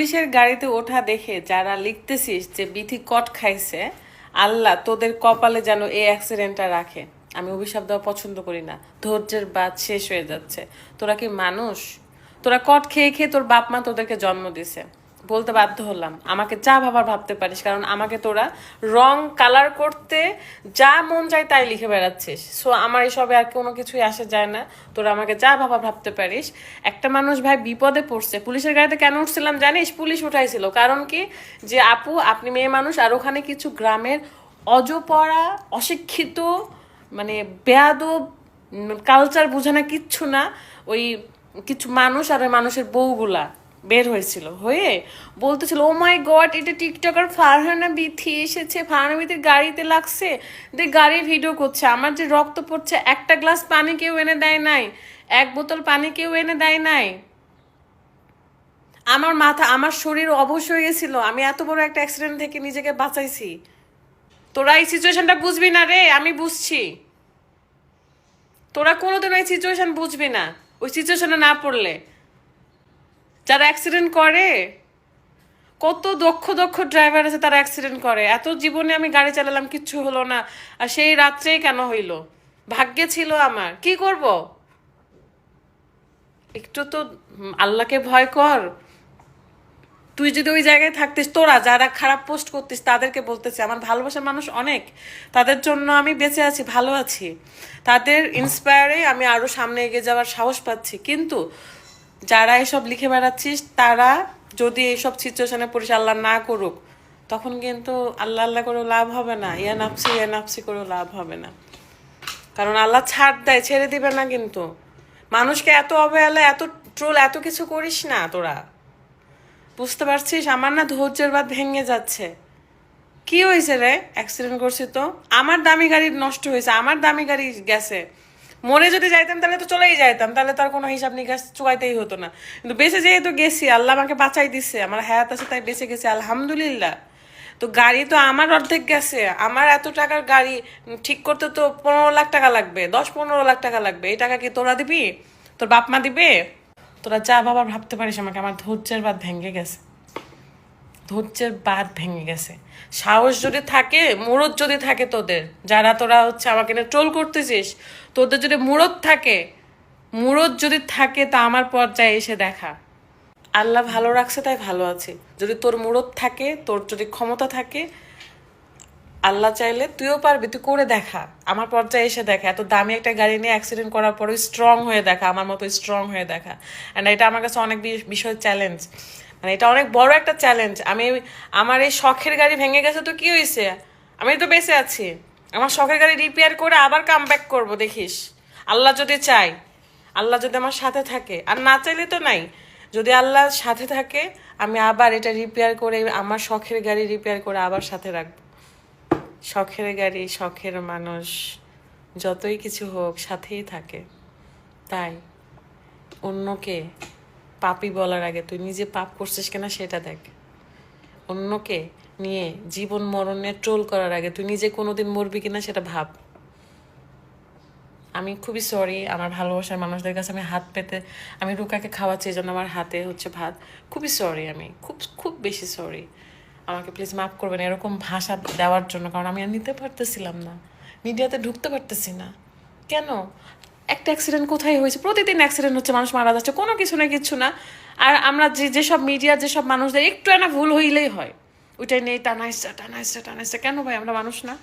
পুলিশের গাড়িতে ওঠা দেখে যারা লিখতেছিস যে বিথি কট খাইছে, আল্লাহ তোদের কপালে যেন এই অ্যাক্সিডেন্টটা রাখে। আমি অভিশাপ দেওয়া পছন্দ করি না। ধৈর্যের বাদ শেষ হয়ে যাচ্ছে। তোরা কি মানুষ? তোরা কট খেয়ে খেয়ে তোর বাপ মা তোদেরকে জন্ম দিছে। বলতে বাধ্য হলাম। আমাকে যা ভাবার ভাবতে পারিস, কারণ আমাকে তোরা রং কালার করতে যা মন চায় তাই লিখে বেড়াচ্ছিস। সো আমার এসবে আর কোনো কিছুই আসে যায় না। তোরা আমাকে যা ভাবা ভাবতে পারিস। একটা মানুষ ভাই বিপদে পড়ছে। পুলিশের গাড়িতে কেন উঠছিলাম জানিস? পুলিশ উঠাইছিল। কারণ কি? যে আপু, আপনি মেয়ে মানুষ, আর ওখানে কিছু গ্রামের অজপড়া অশিক্ষিত মানে বেয়াদব কালচার বোঝে না কিচ্ছু না। ওই কিছু মানুষ আর ওই মানুষের বউগুলা। বের হয়েছিল, হয়ে বলতেছিল ও মাই গড এটা টিকটকার ফারহানা বিথি এসেছে, ফারহানা বিথির গাড়িতে লাগছে দে গাড়ি ভিডিও করছে, আমার যে রক্ত পড়ছে, একটা গ্লাস পানি কেউ এনে দেয় নাই, এক বোতল পানি কেউ এনে দেয় নাই। আমার মাথা, আমার শরীর অবশ হয়ে গেছিল, আমি এত বড় একটা অ্যাক্সিডেন্ট থেকে নিজেকে বাঁচাইছি। তোরা এই সিচুয়েশনটা বুঝবি না রে, আমি বুঝছি। তোরা কোনোদিন এই সিচুয়েশন বুঝবি না, ওই সিচুয়েশনে না পড়লে। যারা অ্যাক্সিডেন্ট করে, কত দক্ষ দক্ষ ড্রাইভার আছে তারা অ্যাক্সিডেন্ট করে। এত জীবনে আমি গাড়ি চালালাম, কিচ্ছু হলো না। আর সেই রাত্রেই কেন হইল? ভাগ্যে ছিল আমার। কি করব? একটু তো আল্লাহকে ভয় কর। তুই যদি ওই জায়গায় থাকতিস, তোরা যারা খারাপ পোস্ট করতিস, তাদেরকে বলতেছি, আমার ভালোবাসার মানুষ অনেক। তাদের জন্য আমি বেঁচে আছি, ভালো আছি। তাদের ইন্সপায়ারে আমি আরও সামনে এগিয়ে যাওয়ার সাহস পাচ্ছি। কিন্তু যারা এসব লিখে বেড়াচ্ছিস, তারা যদি এইসব সিচুয়েশনে পড়িস, আল্লাহ না করুক, তখন কিন্তু আল্লাহ আল্লাহ করেও লাভ হবে না। ইয়া নাপসি ইয়া নাপসি করেও লাভ হবে না। কারণ আল্লাহ ছাড় দেয়, ছেড়ে দিবে না কিন্তু। মানুষকে এত অবহেলা, এত ট্রোল এত কিছু করিস না তোরা। বুঝতে পারছিস? আমার না ধৈর্যের বাদ ভেঙে যাচ্ছে। কি হয়েছে রে? অ্যাক্সিডেন্ট করছি তো? আমার দামি গাড়ি নষ্ট হয়েছে, আমার দামি গাড়ি গেছে। মরে যদি যাইতাম, তাহলে তো চলেই যাইতাম। তাহলে তো আর কোনো হিসাব নিকাশ চুকাইতেই হতো না। কিন্তু বেঁচে যেহেতু গেছি, আল্লাহ আমাকে বাঁচাই দিচ্ছে আমার হায়াত আছে, তাই বেঁচে গেছি, আলহামদুলিল্লাহ। তো গাড়ি তো আমার অর্ধেক গেছে। আমার এত টাকার গাড়ি ঠিক করতে তো পনেরো লাখ টাকা লাগবে, দশ পনেরো লাখ টাকা লাগবে। এই টাকা কি তোরা দিবি? তোর বাপ মা দিবে? তোরা যা বাবা ভাবতে পারিস আমাকে, আমার ধৈর্যের বাদ ভেঙে গেছে। ধৈর্যের বাদ ভেঙে গেছে। সাহস যদি থাকে, মুরত যদি থাকে তোদের, যারা তোরা হচ্ছে আমাকে না ট্রোল করতেছিস, তোদের যদি মুরত থাকে, মুরত যদি থাকে তা আমার পর্যায়ে এসে দেখা। আল্লাহ ভালো রাখছে, তাই ভালো আছে। যদি তোর মুরত থাকে, তোর যদি ক্ষমতা থাকে, আল্লাহ চাইলে তুইও পারবি, তুই করে দেখা। আমার পর্যায়ে এসে দেখা। এত দামি একটা গাড়ি নিয়ে অ্যাক্সিডেন্ট করার পরে স্ট্রং হয়ে দেখা, আমার মতো স্ট্রং হয়ে দেখা। অ্যান্ড এটা আমার কাছে অনেক বিষয় চ্যালেঞ্জ মানে এটা অনেক বড় একটা চ্যালেঞ্জ আমি আমার এই শখের গাড়ি ভেঙে গেছে তো কি হয়েছে আমি তো বেঁচে আছি। আমার শখের গাড়ি রিপেয়ার করে আবার কাম ব্যাক করব, দেখিস। আল্লাহ যদি চাই আল্লাহ যদি আমার সাথে থাকে। আর না চাইলে তো নাই। যদি আল্লাহ সাথে থাকে, আমি আবার এটা রিপেয়ার করে আমার শখের গাড়ি রিপেয়ার করে আবার সাথে রাখব। শখের গাড়ি, শখের মানুষ, যতই কিছু হোক, সাথেই থাকে। তাই অন্যকে পাপি বলার আগে, তুই নিজে পাপ করছিস কিনা সেটা দেখ। অন্যকে নিয়ে জীবন মরণে ট্রোল করার আগে, তুই নিজে কোনোদিন মরবি কিনা সেটা ভাব। আমি খুবই সরি আমার ভালোবাসার মানুষদের কাছে আমি হাত পেতে, আমি রুকাকে খাওয়াচ্ছি এই জন্য আমার হাতে হচ্ছে ভাত। খুবই সরি আমি, খুব খুব বেশি সরি আমাকে প্লিজ মাফ করবেন এরকম ভাষা দেওয়ার জন্য, কারণ আমি আর নিতে পারতেছিলাম না। মিডিয়াতে ঢুকতে পারতেছি না। কেন? একটা অ্যাক্সিডেন্ট কোথায় হয়েছে? প্রতিদিন অ্যাক্সিডেন্ট হচ্ছে, মানুষ মারা যাচ্ছে, কোনো কিছু না কিছু না। আর আমরা যে, যেসব মিডিয়ার যেসব মানুষদের, একটু না ভুল হইলেই হয়। ওইটাই নেই টানাইসটা টানাইসটা টানাইসটা কেন ভাই, আমরা মানুষ না?